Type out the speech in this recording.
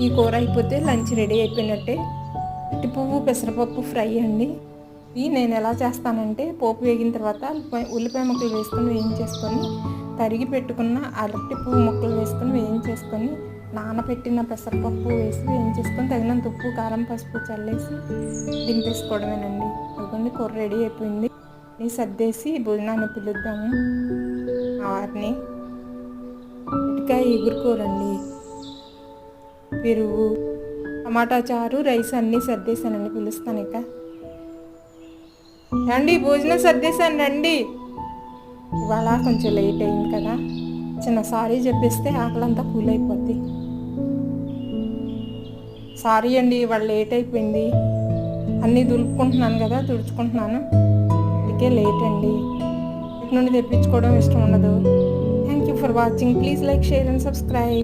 ఈ కూర అయిపోతే లంచ్ రెడీ అయిపోయినట్టే. ఇటు పువ్వు పెసరపప్పు ఫ్రై అండి. ఇది నేను ఎలా చేస్తానంటే పోపు వేగిన తర్వాత ఉల్లిపాయ- ముక్కలు వేసుకొని వేయించేసుకొని తరిగి పెట్టుకున్న అరటి పువ్వు ముక్కలు వేసుకొని వేయించేసుకొని నానబెట్టిన పెసరపప్పు వేసి వేయించేసుకొని తగినంత ఉప్పు కారం పసుపు చల్లేసి దింపేసుకోవడమేనండి. ఇవ్వండి కూర రెడీ అయిపోయింది. నీ సర్దేసి భోజనాన్ని పిలుద్దాము. ఆరిని. వారిని ఎగురుకోరండి అండి పెరుగు టమాటా చారు రైస్ అన్నీ సర్దేశానండి పిలుస్తాను ఇక. రండి భోజనం సర్దేశాను రండి. ఇవాళ కొంచెం లేట్ అయింది కదా. చిన్న సారీ చెప్పేస్తే ఆకలంతా కూల్ అయిపోద్ది. సారీ అండి ఇవాళ లేట్ అయిపోయింది. అన్నీ దులుపుకుంటున్నాను కదా తుడుచుకుంటున్నాను. అందుకే లేట్ అండి. ఇటు నుండి తెప్పించుకోవడం ఇష్టం ఉండదు. Thank you for watching please like share and subscribe